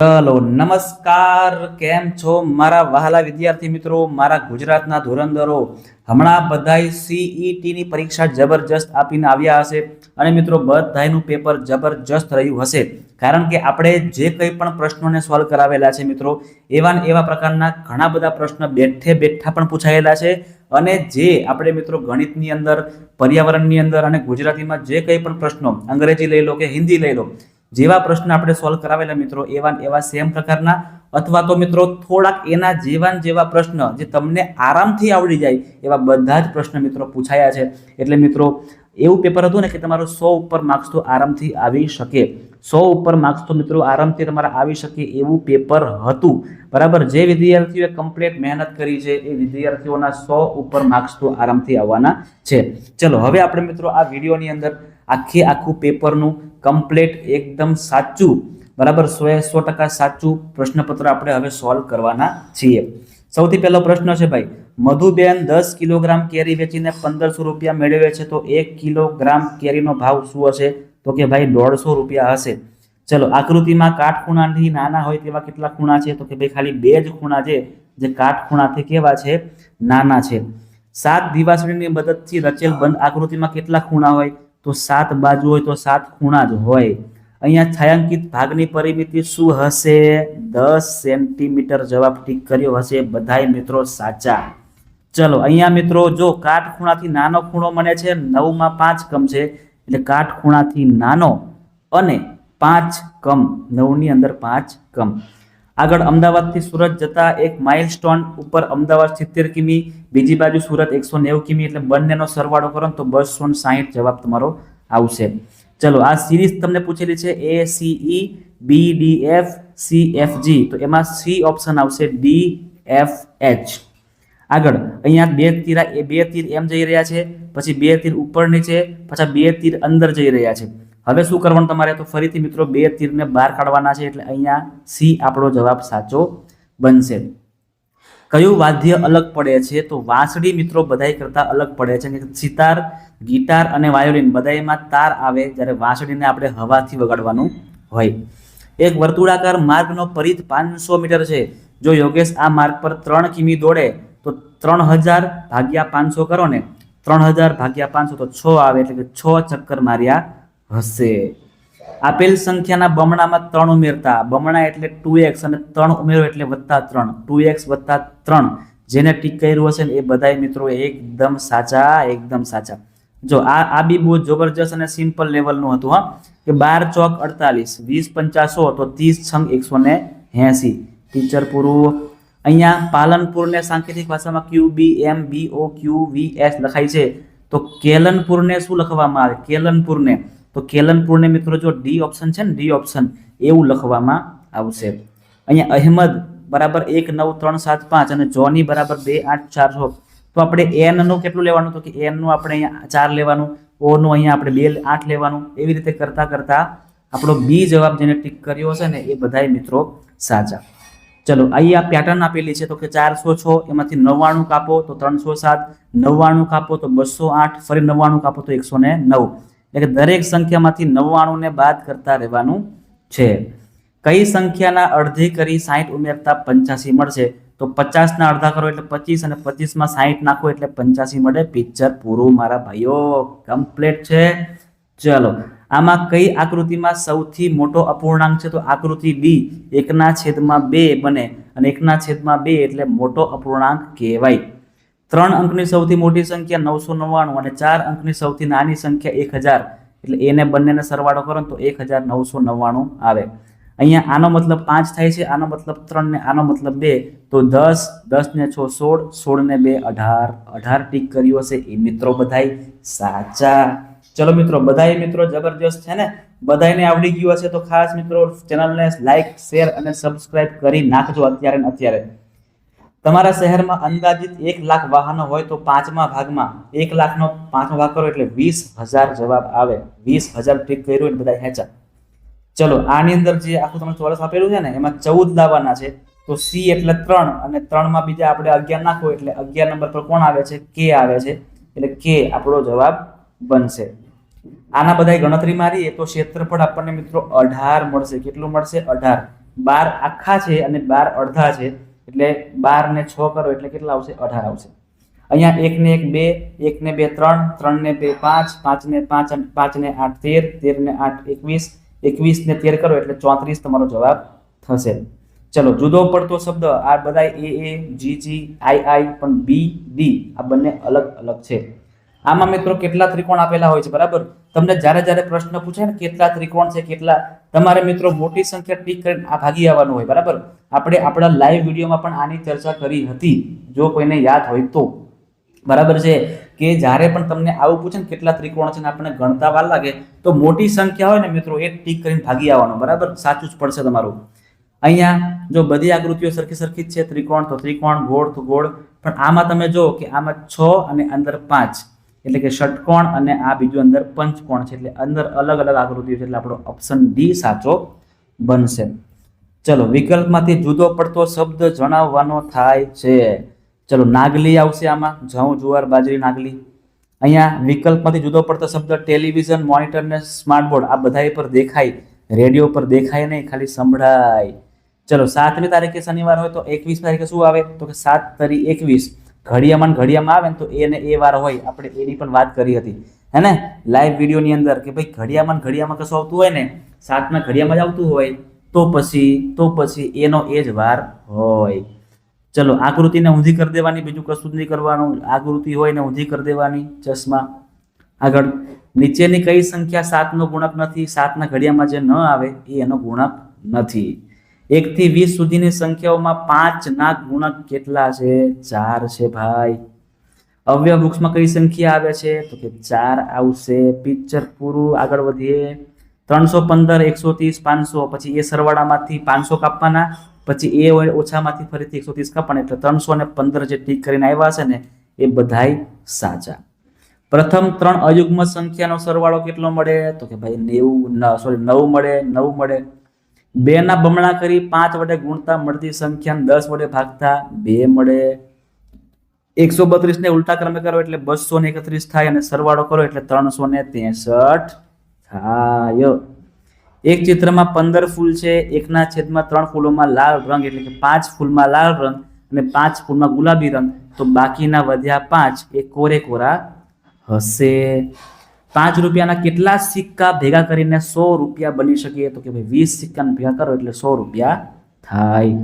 ચલો, નમસ્કાર. કેમ છો મારા વહાલા વિદ્યાર્થી મિત્રો? મારા ગુજરાતના ધોરણદરો હમણાં બધાય સીઈટીની પરીક્ષા જબરજસ્ત આપીને આવ્યા હશે. અને મિત્રો, બધાયનું પેપર જબરજસ્ત રહ્યું હશે. કારણ કે આપણે જે કંઈ પણ પ્રશ્નોને સોલ્વ કરાવેલા છે મિત્રો, એવા ને એવા પ્રકારના ઘણા બધા પ્રશ્ન બેઠે બેઠા પણ પૂછાયેલા છે. અને જે આપણે મિત્રો ગણિતની અંદર, પર્યાવરણની અંદર અને ગુજરાતીમાં જે કંઈ પણ પ્રશ્નો, અંગ્રેજી લઈ લો કે હિન્દી લઈ લો જેવા પ્રશ્ન આપણે સોલ્વ કરાવેલા મિત્રો, એવા એવા સેમ પ્રકારના, અથવા તો મિત્રો થોડાક એના જેવા જેવા પ્રશ્ન જે તમને આરામથી આવડી જાય, એવા બધા જ પ્રશ્ન મિત્રો પૂછાયા છે. એટલે મિત્રો, એવું પેપર હતું ને કે તમારું સો ઉપર માર્ક્સ તો આરામથી આવી શકે. સો ઉપર માર્ક્સ તો મિત્રો આરામથી તમારા આવી શકે એવું પેપર હતું. બરાબર? જે વિદ્યાર્થીઓએ કમ્પ્લીટ મહેનત કરી છે, એ વિદ્યાર્થીઓના સો ઉપર માર્ક્સ તો આરામથી આવવાના છે. ચલો, હવે આપણે મિત્રો આ વિડીયોની અંદર આખે આખું પેપરનું કમ્પ્લીટ એકદમ સાચું, બરાબર સો એ સો ટકા સાચું પ્રશ્નપત્ર આપણે હવે સોલ્વ કરવાના છીએ. સૌથી પહેલો પ્રશ્ન છે ભાઈ, મધુબેન દસ કિલોગ્રામ કેરી વેચીને પંદરસો રૂપિયા મેળવે છે તો એક કિલોગ્રામ કેરીનો ભાવ શું હશે? તો કે ભાઈ દોઢસો રૂપિયા હશે. ચલો, આકૃતિમાં કાટખૂણાથી નાના હોય તેવા કેટલા ખૂણા છે? તો કે ભાઈ ખાલી બે જ ખૂણા છે, જે કાટખૂણાથી કેવા છે? નાના છે. સાત દિવાસળીની મદદથી રચેલ બંધ આકૃતિમાં કેટલા ખૂણા હોય? તો સાત બાજુ હોય તો સાત ખૂણા જ હોય. અહીંયા છાયાંકિત ભાગની પરિમિતિ શું હશે? દસ સેન્ટીમીટર જવાબ ઠીક કર્યો હશે. બધાય મિત્રો સાચા. ચલો, અહીંયા મિત્રો જો કાટખૂણાથી નાનો ખૂણો મને છે, નવમાં પાંચ કમ છે, એટલે કાટખૂણાથી નાનો અને પાંચ કમ, નવની અંદર પાંચ કમ. આગળ અમદાવાદથી સુરત જતા એક માઇલસ્ટોન ઉપર અમદાવાદ સિત્તેર કિમી, બીજી બાજુ સુરત એકસો નેવું કિમી, એટલે બંનેનો સરવાળો કરો તો બસો સાહીઠ જવાબ તમારો આવશે. ચલો, આ સિરીઝ તમને પૂછેલી છે A C E B D F C F G તો એમાં સી ઓપ્શન આવશે ડી એફ એચ આગળ, અહીંયા બે તીરા, એ બે તીર એમ જઈ રહ્યા છે, પછી બે તીર ઉપર નીચે પાછા બે તીર અંદર જઈ રહ્યા છે. હવે શું કરવાનું તમારે? તો ફરીથી મિત્રો, બે તીરને બહાર કાઢવાના છે એટલે અહીંયા સી આપણો જવાબ સાચો બનશે. કયું વાદ્ય અલગ પડે છે? તો વાંસળી મિત્રો બધાય કરતા અલગ પડે છે. કે સિતાર, ગિટાર અને વાયોલિન બધાયમાં તાર આવે જ્યારે વાંસળીને આપણે હવાથી વગાડવાનું હોય. એક વર્તુળાકાર માર્ગનો પરિધ પાંચસો મીટર છે. જો યોગેશ આ માર્ગ પર ત્રણ કિમી દોડે, તો ત્રણ હજાર ભાગ્યા પાંચસો કરો ને. ત્રણ હજાર ભાગ્યા પાંચસો તો છ આવે એટલે કે છ ચક્કર માર્યા હશે. આપેલ સંખ્યાના બમણામાં ત્રણ ઉમેરતા. બમણા એટલે ટુ એક્સ અને ત્રણ ઉમેરો એટલે વત્તા ત્રણ. ટુ એક્સ વત્તા ત્રણ. જેને ટીક કર્યું હશે ને એ બધાય મિત્રો એકદમ સાચા એકદમ સાચા. જો આ આ બી બહુ જબરજસ્ત અને સિમ્પલ લેવલનું હતું, હા. કે બાર ચોક અડતાલીસ, વીસ પંચાસો તો ત્રીસ છંગ એકસો ને એંસી. ટીચર પૂરું. અહીંયા પાલનપુરને સાંકેતિક ભાષામાં Q B M B O Q V S લખાય છે. તો કેલનપુરને શું લખવામાં આવે? કેલનપુરને. તો કેલનપુરને મિત્રો જો ડી ઓપ્શન છે ને, ડી ઓપ્શન એવું લખવામાં આવશે. અહીંયા અહેમદ બરાબર એક નવ ત્રણ સાત પાંચ અને જોની બરાબર બે આઠ ચાર છ. તો આપણે એનનું કેટલું લેવાનું? તો કે એનનું આપણે અહીંયા ચાર લેવાનું, ઓ નું અહીંયા આપણે બે આઠ લેવાનું. એવી રીતે કરતા કરતા આપણો બી જવાબ જેને ટીક કર્યો હશે ને, એ બધાય મિત્રો સાચા. ચલો અહીંયા પેટર્ન આપેલી છે તો કે ચારસો છ, એમાંથી નવ્વાણું કાપો તો ત્રણસો સાત, નવ્વાણું કાપો તો બસો આઠ, ફરી નવ્વાણું કાપો તો એકસો ને નવ. એટલે કે દરેક સંખ્યામાંથી નવ્વાણુંને બાદ કરતા રહેવાનું છે. કઈ સંખ્યાના અડધી કરી સાહીઠ ઉમેરતા પંચ્યાસી મળશે? તો પચાસના અડધા કરો એટલે પચીસ અને પચીસમાં સાહીઠ નાખો એટલે પંચ્યાસી મળે. પિક્ચર પૂરું, મારા ભાઈઓ. કમ્પ્લીટ છે. ચલો. આમાં કઈ આકૃતિમાં સૌથી મોટો અપૂર્ણાંક છે? તો આકૃતિ બી એકના છેદમાં બે બને. અને એકના છેદમાં બે એટલે મોટો અપૂર્ણાંક કહેવાય. ત્રણ અંકની સૌથી મોટી સંખ્યા નવસો નવ્વાણું અને ચાર અંકની સૌથી નાની સંખ્યા એક હજાર. એટલે એને બંનેને સરવાળો કરો તો એક હજાર નવસો નવ્વાણું આવે. અહીંયા આનો મતલબ પાંચ થાય છે, આનો મતલબ ત્રણ ને આનો મતલબ બે. તો દસ દસ ને છ સોળ સોળ ને બે અઢાર. અઢાર ટીક કર્યું હશે એ મિત્રો બધાય સાચા. ચલો મિત્રો, બધાય મિત્રો જબરજસ્ત છે ને? બધાને આવડી ગયું હશે તો ખાસ મિત્રો ચેનલને લાઈક શેર અને સબસ્ક્રાઇબ કરી નાખજો અત્યારે ને અત્યારે. તમારા શહેરમાં અંદાજિત એક લાખ વાહનો હોય તો પાંચમા ભાગમાં એક લાખનો પાંચમો ભાગ કરો એટલે વીસ હજાર જવાબ આવે. વીસ હજાર ઠીક કર્યું એટલે બધા હેચા ચલો, આની અંદર જે આખું તમને ચોરસ આપેલું છે ને, એમાં ચૌદ લાવવાના છે. તો સી એટલે ત્રણ અને ત્રણમાં બીજા આપણે અગિયાર નાખો એટલે અગિયાર નંબર પર કોણ આવે છે? કે આવે છે. એટલે કે આપણો જવાબ બનશે. આના બધા ગણતરી મારીએ તો ક્ષેત્રફળ આપણને મિત્રો અઢાર મળશે. કેટલું મળશે? અઢાર. બાર આખા છે અને બાર અડધા છે. એટલે બાર ને છ કરો એટલે કેટલા આવશે? અઢાર આવશે. અહીંયા એક ને એક બે, એક ને બે ત્રણ ત્રણ ને બે પાંચ પાંચ ને પાંચ પાંચ ને આઠ તેર તેર ને આઠ એકવીસ એકવીસ ને તેર કરો એટલે ચોત્રીસ તમારો જવાબ થશે. ચલો, જુદો પડતો શબ્દ, આ બધા એ એ જી જી આઈ આઈ પણ બી ડી આ બંને અલગ અલગ છે. આમાં મિત્રો કેટલા ત્રિકોણ આપેલા હોય છે, બરાબર? તમને જ્યારે જ્યારે પ્રશ્ન પૂછે ને કેટલા ત્રિકોણ છે, કેટલા, તમારે મિત્રો મોટી સંખ્યા ટીક કરીને આ ભાગી આવવાનું હોય, બરાબર? આપણે આપણા લાઈવ વિડીયોમાં પણ આની ચર્ચા કરી હતી, જો કોઈને યાદ હોય તો. બરાબર છે? કે જ્યારે પણ તમને આવું પૂછે ને કેટલા ત્રિકોણ છે ને આપણને ગણતા વાર લાગે, તો મોટી સંખ્યા હોય ને મિત્રો એ ટીક કરીને ભાગી આવવાનું, બરાબર? સાચું જ પડશે તમારું. અહીંયા જો બધી આકૃતિઓ સરખી સરખી જ છે, ત્રિકોણ તો ત્રિકોણ, ગોળ તો ગોળ, પણ આમાં તમે જો કે આમાં છ અને અંદર પાંચ. એટલે કે ષટકોણ અને આ બીજું અંદર પંચકોણ છે, એટલે અંદર અલગ અલગ આકૃતિઓ છે, એટલે આપણો ઓપ્શન ડી સાચો બનશે. ચલો, વિકલ્પમાંથી જુદો પડતો શબ્દ જણાવવાનો થાય છે. ચલો, નાગલી આવશે આમાં ઘઉં જુવાર બાજરી નાગલી. અહીંયા વિકલ્પમાંથી જુદો પડતો શબ્દ ટેલિવિઝન, મોનિટર ને સ્માર્ટ બોર્ડ, આ બધા પર દેખાય. રેડિયો પર દેખાય નહીં, ખાલી સંભળાય. ચલો, સાતમી તારીખે શનિવાર હોય તો એકવીસ તારીખે શું આવે? તો કે સાત તરી એકવીસ. ઘડિયામાં ઘડિયામાં આવે ને તો એને એ વાર હોય, આપણે એની પણ વાત કરી હતી. હે ને? લાઈવ વિડીયોની અંદર કે ભાઈ ઘડિયામાં ઘડિયામાં કશું આવતું હોય ને સાતના ઘડિયામાં જ આવતું હોય, તો પછી તો પછી એનો એ જ વાર હોય. ચલો, આકૃતિને ઊંધી કરી દેવાની, બીજું કશું નહીં કરવાનું. આકૃતિ હોય ને ઊંધી કરી દેવાની, ચશ્મા. આગળ, નીચેની કઈ સંખ્યા સાતનો ગુણક નથી, સાતના ઘડિયામાં જે ન આવે, એ એનો ગુણક નથી. એક થી વીસ સુધીની સંખ્યાઓમાં પાંચ ના ગુણક કેટલા છે? ચાર છે ભાઈ. અવ્યવ વૃક્ષમાં કઈ સંખ્યા આવે છે? તો કે ચાર આવશે. પિક્ચર પૂરું. આગળ વધીએ. ત્રણસો પંદર, એકસો ત્રીસ, પાંચસો. પછી એ સરવાળામાંથી પાંચસો કાપવાના. પછી એ હોય ઓછામાંથી ફરીથી એકસો ત્રીસ કાપવાના. એટલે ત્રણસો ને પંદર જે ટીક કરીને આવ્યા છે ને, એ બધાય સાચા. પ્રથમ ત્રણ અયુગ્મ સંખ્યાનો સરવાળો કેટલો મળે? તો કે ભાઈ નેવું સોરી નવ મળે નવ મળે. બે ના બમણા કરી પાંચ વડે ગુણતા મળતી સંખ્યાને દસ વડે ભાગતા બે મળે. એકસો બત્રીસ ને ઉલટા ક્રમે કરો એટલે બસો ને એકત્રીસ થાય અને સરવાળો કરો એટલે ત્રણસો ને ત્રેસઠ થાય. એક ચિત્રમાં પંદર ફૂલ છે, એકના છેદમાં ત્રણ ફૂલોમાં લાલ રંગ એટલે કે પાંચ ફૂલમાં લાલ રંગ અને પાંચ ફૂલમાં ગુલાબી રંગ. તો બાકીના વધ્યા પાંચ એ કોરે કોરા હશે. પાંચ રૂપિયાના કેટલા સિક્કા ભેગા કરીને સો રૂપિયા બની શકીએ? તો કે ભાઈ વીસ સિક્કાને ભેગા કરો એટલે સો રૂપિયા થાય.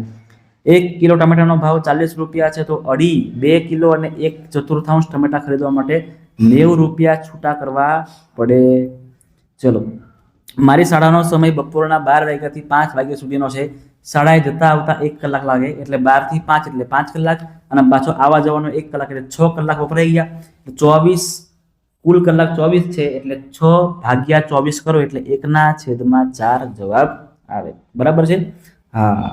એક કિલો ટમેટાનો ભાવ ચાલીસ રૂપિયા છે, તો અઢી, બે કિલો અને એક ચતુર્થાંશ ટમેટા ખરીદવા માટે નેવું રૂપિયા છૂટા કરવા પડે. ચલો, મારી શાળાનો સમય બપોરના બાર વાગ્યાથી પાંચ વાગ્યા સુધીનો છે. શાળાએ જતા આવતા એક કલાક લાગે, એટલે બારથી પાંચ એટલે પાંચ કલાક, અને પાછો આવવા જવાનો એક કલાક એટલે છ કલાક વપરાઈ ગયા. ચોવીસ કુલ કલાક ચોવીસ છે એટલે છ ભાગ્યા ચોવીસ કરો એટલે એકના છેદમાં ચાર જવાબ આવે. બરાબર છે? હા.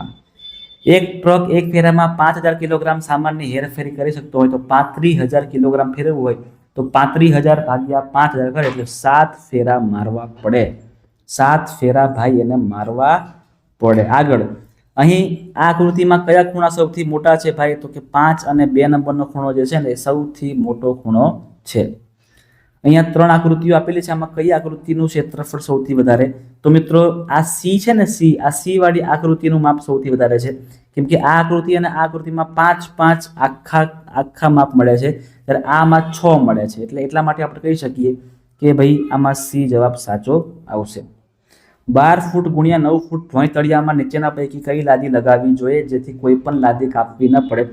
એક ટ્રક એક ફેરામાં પાંચ હજાર કિલોગ્રામ સામાનની હેરફેરી કરી શકતો હોય તો પાંત્રીસ હજાર કિલોગ્રામ ફેરવવું હોય તો પાંત્રીસ હજાર ભાગ્યા પાંચ હજાર કરે એટલે સાત ફેરા મારવા પડે. સાત ફેરા ભાઈ એને મારવા પડે. આગળ. અહીં આ આકૃતિમાં કયા ખૂણા સૌથી મોટા છે ભાઈ? તો કે પાંચ અને બે નંબરનો ખૂણો જે છે ને એ સૌથી મોટો ખૂણો છે. અહીંયા ત્રણ આકૃતિઓ આપેલી છે. આમાં કઈ આકૃતિનું ક્ષેત્રફળ સૌથી વધારે? તો મિત્રો, આ સી છે ને સી, આ સી વાળી આકૃતિનું માપ સૌથી વધારે છે. કેમ કે આ આકૃતિ અને આ આકૃતિમાં પાંચ પાંચ આખા આખા માપ મળે છે. ત્યારે આમાં છ મળે છે. એટલે એટલા માટે આપણે કહી શકીએ કે ભાઈ, આમાં સી જવાબ સાચો આવશે. બાર ફૂટ ગુણ્યા નવ ફૂટ ભોંય તળિયામાં નીચેના પૈકી કઈ લાદી લગાવવી જોઈએ? જેથી કોઈ પણ લાદી કાપવી ન પડે.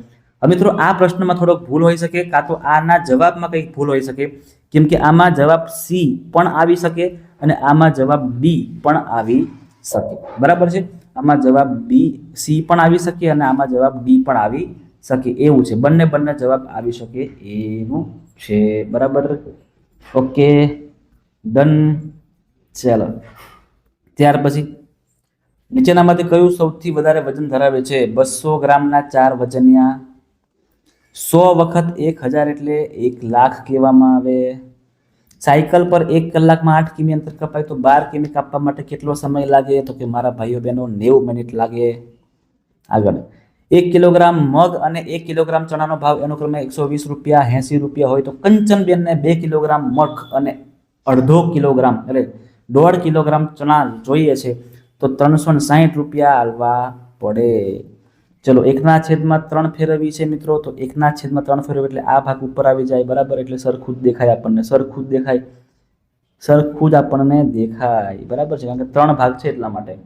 હવે મિત્રો, આ પ્રશ્નમાં થોડોક ભૂલ હોઈ શકે, કાં તો આના જવાબમાં કંઈક ભૂલ હોઈ શકે. કેમ કે આમાં જવાબ સી પણ આવી શકે અને આમાં જવાબ બી પણ આવી શકે. બરાબર છે? આમાં જવાબ બી, સી પણ આવી શકે અને આમાં જવાબ ડી પણ આવી શકે. એવું છે. બંને બંને જવાબ આવી શકે એવું છે. બરાબર? ઓકે. ડન. ચાલો. ત્યાર પછી નીચેનામાંથી કયું સૌથી વધારે વજન ધરાવે છે? બસો ગ્રામના ચાર વજનિયા સો વખત એક હજાર એટલે એક લાખ કહેવામાં આવે. સાયકલ પર એક કલાકમાં આઠ કિમી અંતર કપાય તો બાર કિમી કાપવા માટે કેટલો સમય લાગે? તો કે મારા ભાઈઓ બહેનો નેવું મિનિટ લાગે. આગળ. એક કિલોગ્રામ મગ અને એક કિલોગ્રામ ચણાનો ભાવ એનો ક્રમે એકસો વીસ રૂપિયા, એંસી રૂપિયા હોય તો કંચનબેનને બે કિલોગ્રામ મગ અને અડધો કિલોગ્રામ એટલે દોઢ કિલોગ્રામ ચણા જોઈએ છે તો ત્રણસો ને સાહીઠ રૂપિયા આલવા પડે. ચલો, એકના છેદમાં ત્રણ ફેરવી છે મિત્રો, તો એકના છેદમાં ત્રણ ફેરવી એટલે આ ભાગ ઉપર આવી જાય, બરાબર? એટલે સરખું જ દેખાય આપણને, સરખું જ દેખાય. સરખું જ આપણને દેખાય, બરાબર છે? કારણ કે ત્રણ ભાગ છે એટલા માટે.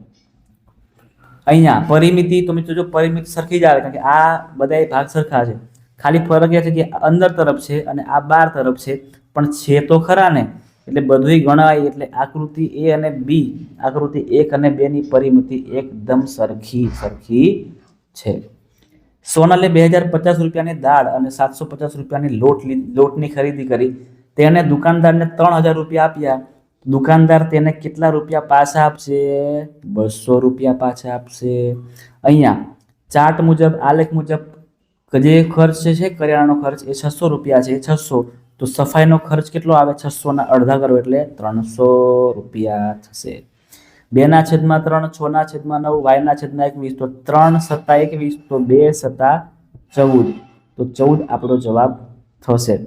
અહીંયા પરિમિતિ, તો મિત્રો જો પરિમિતિ સરખી જ આવે, કારણ કે આ બધા ભાગ સરખા છે. ખાલી ફરક એ છે કે અંદર તરફ છે અને આ બાર તરફ છે, પણ છે તો ખરા ને? એટલે બધુંય ગણાય, એટલે આકૃતિ એ અને બી. આકૃતિ એક અને બે ની પરિમિતિ એકદમ સરખી સરખી છે. સોનાલે બે હજાર પચાસ રૂપિયાની દાળ અને સાતસો પચાસ રૂપિયાની લોટ લોટની ખરીદી કરી. તેને દુકાનદારને ત્રણ હજાર રૂપિયા આપ્યા. દુકાનદાર તેને કેટલા રૂપિયા પાછા આપશે? બસો રૂપિયા પાછા આપશે. અહીંયા ચાર્ટ મુજબ, આલેખ મુજબ જે ખર્ચ છે, કરિયાણાનો ખર્ચ એ છસો રૂપિયા છે છસો. તો સફાઈનો ખર્ચ કેટલો આવે? છસો ના અડધા કરો એટલે ત્રણસો રૂપિયા થશે. બે ના છેદમાં ત્રણ છ ના છેદમાં નવ વાય ના છેદમાં એકવીસ. તો ત્રણ સત્તા એકવીસ, તો બે સત્તા ચૌદ. તો ચૌદ આપણો જવાબ થશે.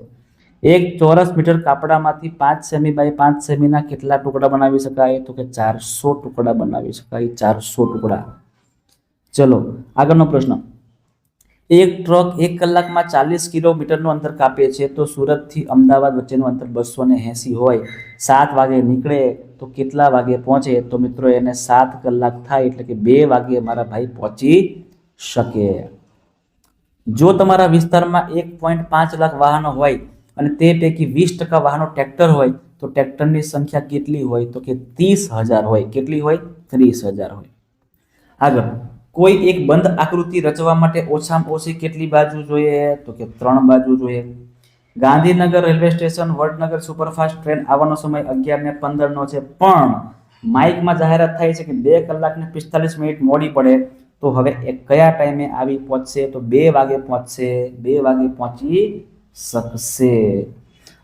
એક ચોરસ મીટર કાપડામાંથી પાંચ સેમી બાય પાંચ સેમીના કેટલા ટુકડા બનાવી શકાય? તો કે ચારસો ટુકડા બનાવી શકાય. ચારસો ટુકડા. ચલો, આગળનો પ્રશ્ન. એક ટ્રક એક કલાકમાં ચાલીસ કિલોમીટરનું અંતર કાપે છે, તો સુરતથી અમદાવાદ વચ્ચેનું અંતર બસો ને હોય. સાત વાગે નીકળે તો કેટલા વાગે પહોંચે? તો મિત્રો એને સાત કલાક થાય એટલે કે બે વાગે મારા ભાઈ પહોંચી શકે. જો તમારા વિસ્તારમાં એક પોઈન્ટ પાંચ લાખ વાહનો હોય અને તે પૈકી વીસ ટકા વાહનો ટ્રેક્ટર હોય, તો ટ્રેક્ટરની સંખ્યા કેટલી હોય? તો કે ત્રીસ હજાર હોય. કેટલી હોય? ત્રીસ હજાર હોય. આગળ, કોઈ એક બંધ આકૃતિ રચવા માટે ઓછામાં ઓછી કેટલી બાજુ જોઈએ? તો કે ત્રણ બાજુ જોઈએ. Gandhinagar railway station, Vadnagar superfast train આવવાનો સમય અગિયાર ને પંદરનો છે. પણ માઇકમાં જાહેરાત થાય છે કે બે કલાક ને પિસ્તાલીસ મિનિટ મોડી પડે, તો હવે એ કયા ટાઈમે આવી પહોંચશે? તો બે વાગે પહોંચશે. બે વાગે પહોંચી શકશે.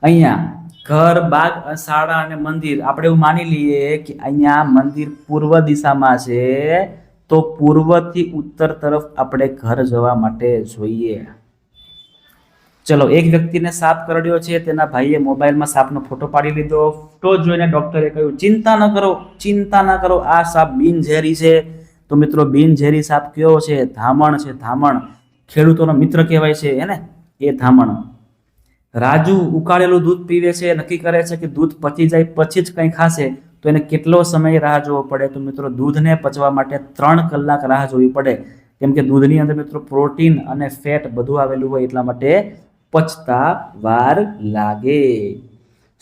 અહીંયા ઘર, બાગ, શાળા અને મંદિર, આપણે એવું માની લઈએ કે અહીંયા મંદિર પૂર્વ દિશામાં છે, તો પૂર્વથી ઉત્તર તરફ આપણે ઘર જવા માટે જોઈએ. ચલો, એક વ્યક્તિને સાપ કરડ્યો છે, તેના ભાઈએ મોબાઈલમાં સાપનો ફોટો પાડી લીધો. ફોટો જોઈને ડોક્ટરે કહ્યું, ચિંતા ન કરો, ચિંતા ન કરો, આ સાપ બિનઝેરી છે. તો મિત્રો, બિનઝેરી સાપ કયો છે? ધામણ છે, ધામણ. ખેડૂતોનો મિત્ર કહેવાય છે, એને? એ ધામણ. રાજુ ઉકાળેલું દૂધ પીવે છે, નક્કી કરે છે કે દૂધ પચી જાય, પછી જ કંઈ ખાશે. તો એને કેટલો સમય રાહ જોવો પડે? તો મિત્રો, દૂધને પચવા માટે ત્રણ કલાક રાહ જોવી પડે. કેમ કે દૂધની અંદર મિત્રો પ્રોટીન અને ફેટ બધું આવેલું હોય એટલા માટે પચતા વાર લાગે.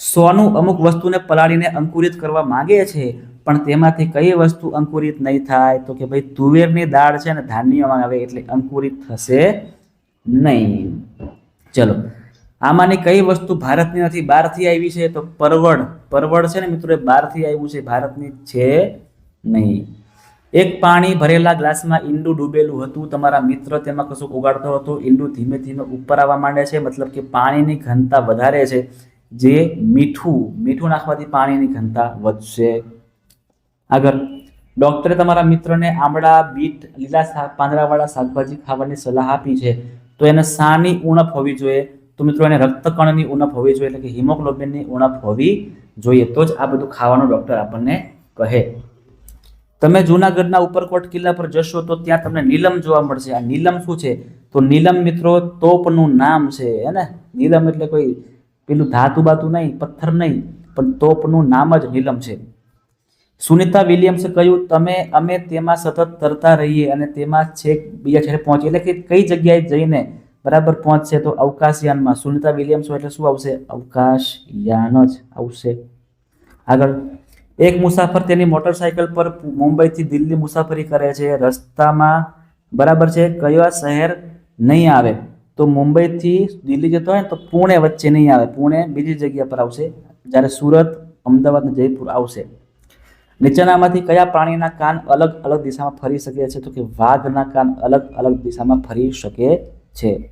સોનું અમુક વસ્તુને પલાળીને અંકુરિત કરવા માંગે છે, પણ તેમાંથી કઈ વસ્તુ અંકુરિત નહીં થાય? તો કે ભાઈ તુવેરની દાળ છે ને ધાન્યમાં આવે એટલે અંકુરિત થશે નહીં. ચલો, આમાંની કઈ વસ્તુ ભારતની નથી? બહારથી આવી છે તો પરવળ પરવળ છે ને મિત્રો, એ બહારથી આવ્યું છે, ભારતની છે નહીં. એક પાણી ભરેલા ગ્લાસમાં ઈંડું ડૂબેલું હતું. તમારા મિત્ર તેમાં કશું ઉગાડતો હતો. ઈંડું ધીમે ધીમે ઉપર આવવા માંડે છે. મતલબ કે પાણીની ઘનતા વધારે છે. જે મીઠું મીઠું નાખવાથી પાણીની ઘનતા વધશે. આગળ. ડોક્ટરે તમારા મિત્રને આમળા, બીટ, લીલા શાક, પાંદડાવાળા શાકભાજી ખાવાની સલાહ આપી છે. તો એને શાની ઉણપ હોવી જોઈએ. તો મિત્રો, એને રક્તકણની ઉણપ હોવી જોઈએ. એટલે કે હિમોગ્લોબિનની ઉણપ હોવી જોઈએ. તો જ આ બધું ખાવાનું ડૉક્ટર આપણને કહે. તમે જૂનાગઢના ઉપરકોટ કિલ્લા પર જશો તો ત્યાં તમને નીલમ જોવા મળશે. આ નીલમ શું છે? તો નીલમ મિત્રો તોપનું નામ છે, હે ને? નીલમ એટલે કોઈ પેલું ધાતુ બાતુ નહીં, પથ્થર નહીં, પણ તોપનું નામ જ નીલમ છે. સુનિતા વિલિયમ્સે કહ્યું, તમે, અમે તેમાં સતત તરતા રહીએ અને તેમાં છેક બીજા છેડે પહોંચીએ. એટલે કે કઈ જગ્યાએ જઈને બરાબર પહોંચશે તો અવકાશયાનમાં. સુનિતા વિલિયમ્સ એટલે શું આવશે? અવકાશયાન જ આવશે. આગળ એક મુસાફર તેની મોટરસાયકલ પર મુંબઈથી દિલ્હી મુસાફરી કરે છે. રસ્તામાં બરાબર છે, કયા શહેર નહીં આવે? તો મુંબઈથી દિલ્હી જતો હોય તો પુણે વચ્ચે નહીં આવે. પુણે બીજી જગ્યા પર આવશે. જ્યારે સુરત, અમદાવાદ જયપુર આવશે. નીચેનામાંથી કયા પ્રાણીના કાન અલગ અલગ દિશામાં ફરી શકે છે? તો કે વાઘના કાન અલગ અલગ દિશામાં ફરી શકે છે.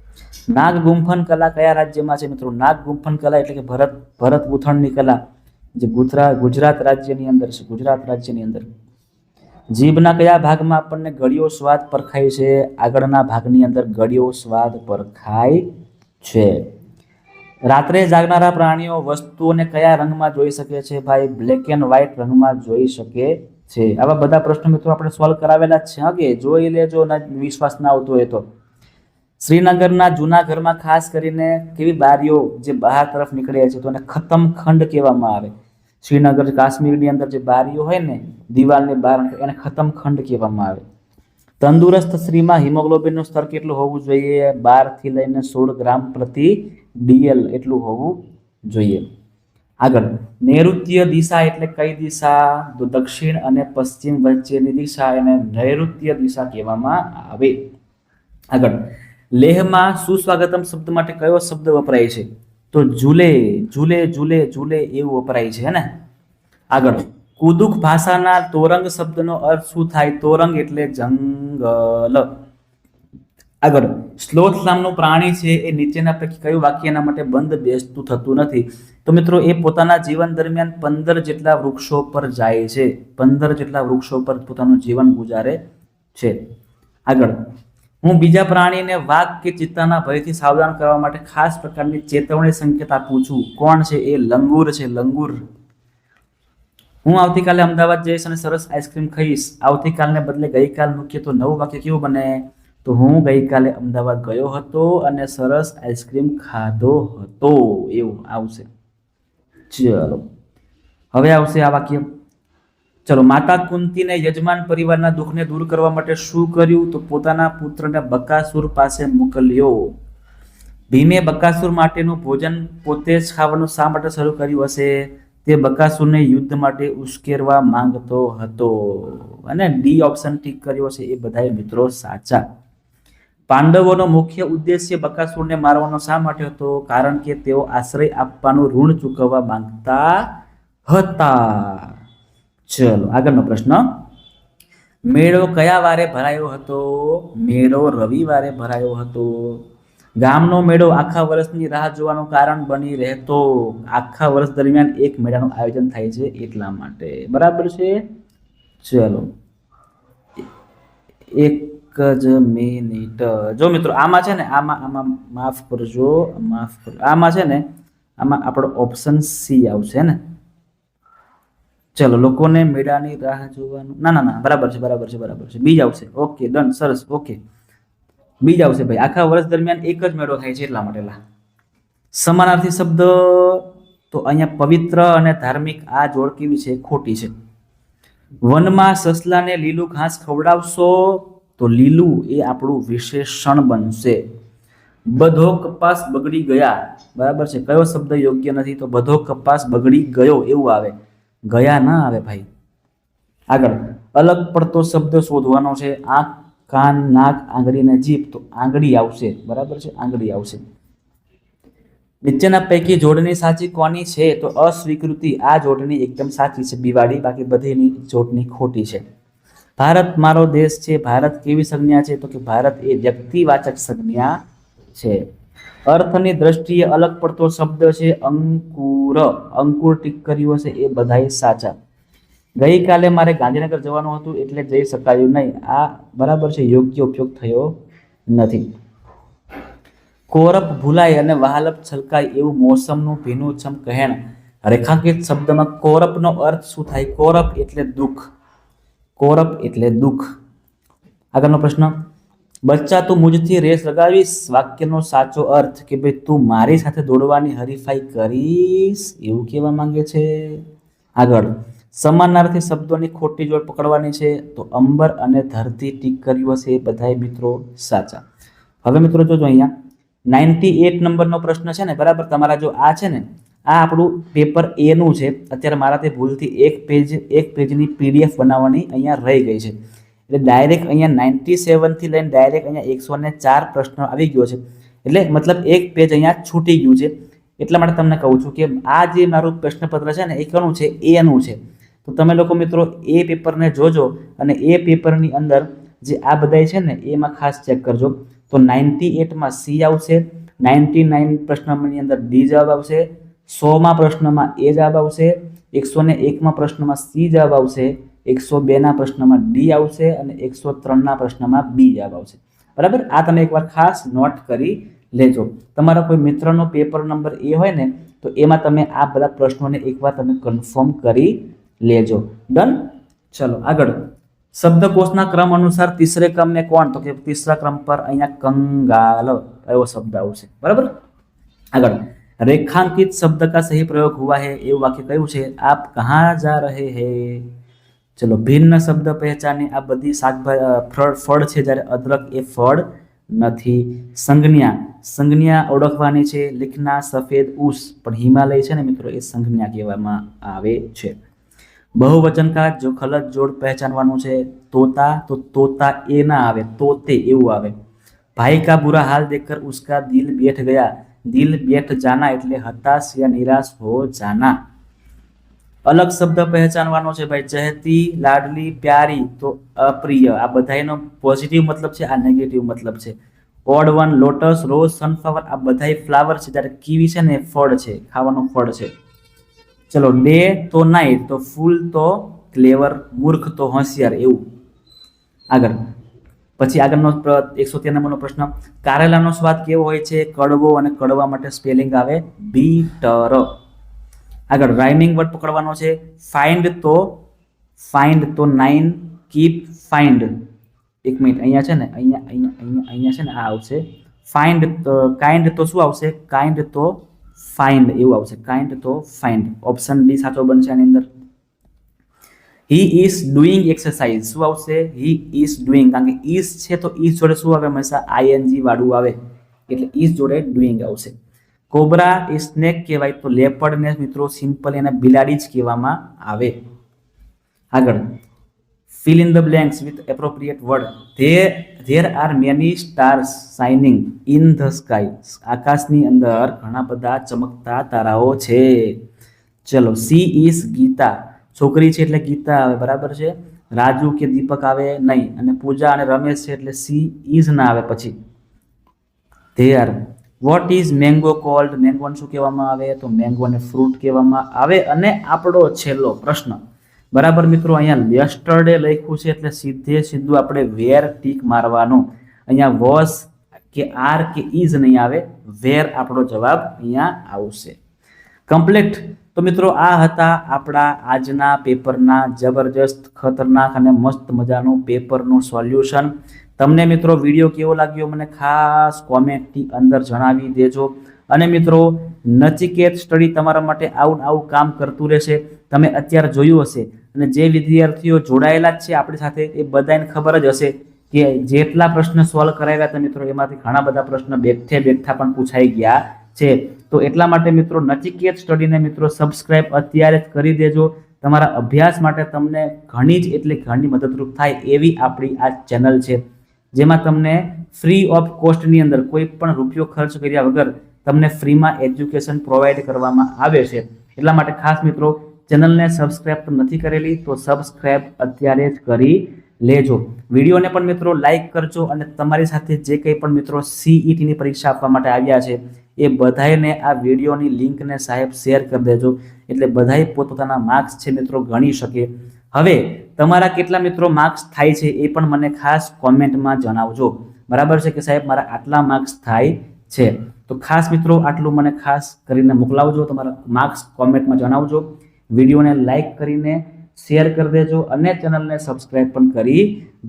નાગ ગુંફન કલા કયા રાજ્યમાં છે મિત્રો? નાગ ગુંફન કલા એટલે કે ભરત ભરત ગૂંથણની કલા. જે ગુજરાત ગુજરાત રાજ્યની અંદર છે, ગુજરાત રાજ્યની અંદર. જીભના કયા ભાગમાં આપણને ગળિયો સ્વાદ પરખાય છે? આગળના ભાગની અંદર ગળિયો સ્વાદ પરખાય છે. રાત્રે જાગનારા પ્રાણીઓ વસ્તુઓને કયા રંગમાં જોઈ શકે છે? ભાઈ બ્લેક એન્ડ વ્હાઇટ રંગમાં જોઈ શકે છે. આવા બધા પ્રશ્નો મિત્રો આપણે સોલ્વ કરાવેલા છે કે જોઈ લેજો વિશ્વાસ ના આવતો હોય તો. શ્રીનગરના જૂના ઘરમાં ખાસ કરીને કેવી બારીઓ જે બહાર તરફ નીકળે છે તો એને ખતમ ખંડ કહેવામાં આવે. શ્રીનગર કાશ્મીરની અંદર જે બારીઓ હોય ને, દિવાલની બાર એને ખતમ ખંડ કહેવામાં આવે. તંદુરસ્ત સ્ત્રીમાં હિમોગ્લોબિનનું સ્તર કેટલું હોવું જોઈએ? બારથી લઈને સોળ ગ્રામ પ્રતિ ડીએલ એટલું હોવું જોઈએ. આગળ, નૈઋત્ય દિશા એટલે કઈ દિશા? તો દક્ષિણ અને પશ્ચિમ વચ્ચેની દિશા એને નૈઋત્ય દિશા કહેવામાં આવે. આગળ, લેહમાં સુસ્વાગતમ શબ્દ માટે કયો શબ્દ વપરાય છે? તો ઝૂલે ઝૂલે ઝૂલે ઝૂલે એવું વપરાય છે ને આગળ. કુદુક ભાષાના તોરંગ શબ્દનો અર્થ શું થાય? તોરંગ એટલે જંગલ. આગળ. સ્લોથ નામનું પ્રાણી છે, એ નીચેના પૈકી કયું વાક્ય એના માટે બંધ બેસતું થતું નથી? તો મિત્રો, એ પોતાના જીવન દરમિયાન પંદર જેટલા વૃક્ષો પર જાય છે. પંદર જેટલા વૃક્ષો પર પોતાનું જીવન ગુજારે છે. આગળ. હું બીજા પ્રાણીને વાઘ કે ચિત્તાના ભયથી સાવધાન કરવા માટે ખાસ પ્રકારની ચેતવણી સંકેત આપું છું. કોણ છે એ? લંગૂર છે, લંગૂર. હું આવતીકાલે અમદાવાદ જઈશ અને સરસ આઈસ્ક્રીમ ખાઈશ. આવતીકાલને બદલે ગઈકાલ મૂકીએ તો નવું વાક્ય કેવું બને? તો હું ગઈકાલે અમદાવાદ ગયો હતો અને સરસ આઈસ્ક્રીમ ખાધો હતો. એવું આવશે. ચલો. હવે આવશે આ વાક્ય. ચલો, માતા કુંતીને યજમાન પરિવારના દુઃખને દૂર કરવા માટે શું કર્યું? તો પોતાના પુત્રને બકાસુર પાસે મોકલ્યો. ભીમે બકાસુર માટેનું ભોજન પોતે જ ખાવાનું શા માટે શરૂ કર્યું હશે? તે બકાસુરને યુદ્ધ માટે ઉશ્કેરવા માંગતો હતો. અને ડી ઓપ્શન ટીક કર્યો છે એ બધાએ મિત્રો સાચા. પાંડવોનો મુખ્ય ઉદ્દેશ્ય બકાસુરને મારવાનો શા માટે હતો? કારણ કે તેઓ આશ્રય આપવાનું ઋણ ચૂકવવા માંગતા હતા. ચલો, આગળનો પ્રશ્ન. મેળો કયા વારે ભરાયો હતો? મેળો રવિવારે ભરાયો હતો. ગામનો મેળો આખા વર્ષની રાહ જોવાનું કારણ બની રહેતો. આખા વર્ષ દરમિયાન એક મેળાનું આયોજન થાય છે એટલા માટે. બરાબર છે? ચલો. એક જ મિનિટ. જો મિત્રો, આમાં છે ને, આમાં આમાં માફ કરજો માફ કરજો આમાં છે ને, આમાં આપણો ઓપ્શન સી આવશે ને? ચલો, લોકોને મેળાની રાહ જોવાનું. ના ના ના, બરાબર છે બરાબર છે બરાબર છે. બીજ આવશે. ઓકે, ડન, સરસ, ઓકે. બીજ આવશે ભાઈ. આખા વર્ષ દરમિયાન એક જ મેળો થાય છે એટલા માટેલા સમાનાર્થી શબ્દ તો અહીંયા પવિત્ર અને ધાર્મિક આ જોડ કેવી છે, ખોટી છે. વનમાં સસલાને લીલું ઘાસ ખવડાવશો તો લીલું એ આપણું વિશેષણ બનશે. બધો કપાસ બગડી ગયા. બરાબર છે? કયો શબ્દ યોગ્ય નથી? તો બધો કપાસ બગડી ગયો એવું આવે. ગયા ના આવે ભાઈ. આગળ. અલગ પડતો શબ્દ શોધવાનો છે. આંખ, કાન, નાક, આંગળી અને જીભ. તો આંગળી આવશે. બરાબર છે? આંગળી આવશે. નીચેના પૈકી જોડણી સાચી કોની છે? તો અસ્વીકૃતિ. આ જોડણી એકદમ સાચી છે. બિવાડી બાકી બધીની જોડણી ખોટી છે. ભારત મારો દેશ છે. ભારત કેવી સંજ્ઞા છે? તો કે ભારત એ વ્યક્તિવાચક સંજ્ઞા છે. અર્થની દ્રષ્ટિએ અલગ પડતો શબ્દ છે અંકુર. અંકુર ટીક કર્યું હશે એ બધાય સાચા. ગઈકાલે મારે ગાંધીનગર જવાનું હતું એટલે જઈ શકાયું નહીં. આ બરાબર છે, યોગ્ય ઉપયોગ થયો નથી. કોરપ ભૂલાય અને વહાલપ છલકાય એવું મોસમનું ભીનું કહેણ. રેખાંકિત શબ્દમાં કોરપનો અર્થ શું થાય? કોરપ એટલે દુઃખ. કોરપ એટલે દુઃખ. આગળનો પ્રશ્ન. બચ્ચા, તું મુજથી રેસ લગાવીશ? વાક્યનો સાચો અર્થ કે ભાઈ તું મારી સાથે દોડવાની હરીફાઈ કરીશ? એવું કહેવા માંગે છે. આગળ. સમાનાર્થી શબ્દોની ખોટી જોડ પકડવાની છે. તો અંબર અને ધરતી ટીક કર્યું હશે એ બધાય મિત્રો સાચા. હવે મિત્રો જોજો અહીંયા. નાઇન્ટી એટ નંબરનો પ્રશ્ન છે ને, બરાબર? તમારા જો આ છે ને, આ આપણું પેપર એનું છે. અત્યારે મારાથી ભૂલથી એક પેજ, એક પેજની પીડીએફ બનાવવાની અહીંયા રહી ગઈ છે. એટલે ડાયરેક્ટ અહીંયા નાઇન્ટી સેવનથી લઈને ડાયરેક્ટ અહીંયા એકસો ને ચાર પ્રશ્ન આવી ગયો છે. એટલે મતલબ એક પેજ અહીંયા છૂટી ગયું છે. એટલા માટે તમને કહું છું કે આ જે મારું પ્રશ્નપત્ર છે ને, એ કોનું છે? એનું છે. તો તમે લોકો મિત્રો એ પેપરને જોજો અને એ પેપરની અંદર જે આ બધાય છે ને, એમાં ખાસ ચેક કરજો. તો નાઇન્ટી એટમાં સી આવશે નાઇન્ટી નાઇન પ્રશ્નની અંદર ડી જવાબ આવશે સોમાં પ્રશ્નમાં એ જવાબ આવશે, એકસો ને એકમાં પ્રશ્નમાં સી જવાબ આવશે એકસો બેના પ્રશ્નમાં ડી આવશે અને એકસો ત્રણના પ્રશ્નમાં બી જવાબ આવશે. બરાબર? આ તમે એકવાર ખાસ નોટ કરી લેજો. તમારા કોઈ મિત્રનો પેપર નંબર એ હોય ને, તો એમાં તમે આ બધા પ્રશ્નોને એકવાર તમે કન્ફર્મ કરી લેજો. ડન ચલો, આગળ. શબ્દકોષના ક્રમ અનુસાર તીસરે ક્રમને કોણ? તો કે તીસરા ક્રમ પર અહીંયા કંગાલ એવો શબ્દ આવશે. બરાબર? આગળ. રેખાંકિત શબ્દ કા સહી પ્રયોગ હુઆ હે? એવું વાક્ય કયું છે? આપ કહા જા રહે હે? ચલો, ભિન્ન શબ્દ પહેચાને આ બધી શાકભાજી ફળ ફળ છે જ્યારે અદરક એ ફળ નથી. સંજ્ઞા સંજ્ઞા ઓળખવાની છે લીખના સફેદ ઉસ, પણ હિમાલય છે ને મિત્રો, એ સંજ્ઞા કહેવામાં આવે છે. બહુવચન કા જો ખલત જોડ પહેચાનવાનું છે, તોતા, તો તોતા એ ના આવે, તોતે એવું આવે. ભાઈ કા બુરા હાલ દેખકર ઉસકા દિલ બેઠ ગયા, દિલ બેઠ જાના એટલે હતાશ યા નિરાશ હો જાના. અલગ શબ્દ પહેચાનવાનો છે ભાઈ ચહેતી લાડલી, પ્યારી, તો અપ્રિય. આ બધાયનો પોઝિટિવ મતલબ છે, આ નેગેટિવ મતલબ છે. Odd one lotus rose sunflower આ બધાય ફ્લાવર છે, જ્યારે કીવી છે ને ફળ છે, ખાવાનું ફળ છે. ચલો, ડે તો નાઇટ તો ફૂલ તો ક્લેવર મૂર્ખ તો હોશિયાર, એવું. આગળ. પછી આગળનો એકસો તેર પ્રશ્ન. કારેલાનો સ્વાદ કેવો હોય છે? કડવો અને કડવા માટે સ્પેલિંગ આવે બીટર આગળ રાઇમિંગ વર્ડ પકડવાનો છે. ફાઇન્ડ તો ફાઇન્ડ તો નાઇન કીપ ફાઇન્ડ એક મિનિટ અહીંયા છે ને, અહીંયા અહીંયા અહીંયા અહીંયા છે ને આ આવશે. ફાઇન્ડ કાઇન્ડ તો શું આવશે? કાઇન્ડ તો ફાઇન્ડ એવું આવશે. કાઇન્ડ તો ફાઇન્ડ ઓપ્શન બી સાચો બનશે આની અંદર. હી ઇઝ ડુઈંગ એક્સરસાઇઝ શું આવશે? હી ઇઝ ડુઈંગ કારણ કે ઇઝ છે તો ઇઝ જોડે શું આવે? હંમેશા આઈએનજી વાળું આવે. એટલે ઇઝ જોડે ડુઈંગ આવશે. કોબરા એ સ્નેક કહેવાય તો લેપડને મિત્રો સિમ્પલ એને બિલાડી જ કહેવામાં આવે. આગળ. Fill in the blanks with appropriate word. There there are many stars shining in the sky. આકાશની અંદર ઘણા બધા ચમકતા તારાઓ છે. ચલો સી ઇઝ ગીતા. છોકરી છે એટલે ગીતા આવે, બરાબર છે? રાજુ કે દીપક આવે? નહીં. અને પૂજા અને રમેશ છે એટલે સી ઇઝ ના આવે પછી. There what is mango called મેંગોને શું કહેવામાં આવે? તો મેંગોને ફ્રૂટ કહેવામાં આવે અને આપણો છેલ્લો પ્રશ્ન. બરાબર મિત્રો, અહીંયા યસ્ટરડે લખ્યું છે એટલે સીધે સીધું આપણે વેર ટીક મારવાનું. અહીંયા વોસ કે આર કે ઇઝ નહીં આવે વેર આપણો જવાબ અહીંયા આવશે. કમ્પ્લીટ તો મિત્રો, આ હતા આપણા આજના પેપરના જબરજસ્ત, ખતરનાક અને મસ્ત મજાનું પેપરનું સોલ્યુશન તમને મિત્રો વીડિયો કેવો લાગ્યો મને ખાસ કોમેન્ટની અંદર જણાવી દેજો. અને મિત્રો, નચિકેત સ્ટડી તમારા માટે આવું આવું કામ કરતું રહેશે. તમે અત્યારે જોયું હશે. અને જે વિદ્યાર્થીઓ જોડાયેલા જ છે આપણી સાથે, એ બધાને ખબર જ હશે કે જેટલા પ્રશ્ન સોલ્વ કરાવ્યા હતા મિત્રો, એમાંથી ઘણા બધા પ્રશ્ન બેઠે બેઠા પણ પૂછાઈ ગયા છે. તો એટલા માટે મિત્રો, નચિકેત સ્ટડીને મિત્રો સબસ્ક્રાઇબ અત્યારે જ કરી દેજો. તમારા અભ્યાસ માટે તમને ઘણી જ એટલે ઘણી મદદરૂપ થાય એવી આપણી આ ચેનલ છે. જેમાં તમને ફ્રી ઓફ કોસ્ટની અંદર કોઈ પણ રૂપિયો ખર્ચ કર્યા વગર તમને ફ્રીમાં એજ્યુકેશન પ્રોવાઈડ કરવામાં આવે છે. એટલા માટે ખાસ મિત્રો, ચેનલને સબસ્ક્રાઇબ નથી કરેલી, તો સબસ્ક્રાઇબ અત્યારે જ કરી લેજો. વિડીયોને પણ મિત્રો લાઇક કરજો અને તમારી સાથે જે કંઈ પણ મિત્રો સીઈટીની પરીક્ષા આપવા માટે આવ્યા છે, એ બધાને આ વિડીયોની લિંકને સાહેબ શેર કરી દેજો. એટલે બધાએ પોતપોતાના માર્ક્સ છે મિત્રો ગણી શકે. હવે તમારા કેટલા મિત્રો માર્ક્સ થાય છે એ પણ મને ખાસ કોમેન્ટમાં જણાવજો. બરાબર છે કે સાહેબ, મારા આટલા માર્ક્સ થાય છે. તો ખાસ મિત્રો, આટલું મને ખાસ કરીને મોકલાવજો, તમારા માર્ક્સ કોમેન્ટમાં જણાવજો. વિડીયોને લાઇક કરીને શેર કરી દેજો અને ચેનલને સબસ્ક્રાઈબ પણ કરી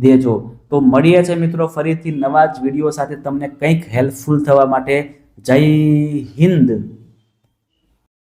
દેજો. તો મળીએ છે મિત્રો ફરીથી નવા જ વીડિયો સાથે. તમને કંઈક હેલ્પફુલ થવા માટે જય હિન્દ.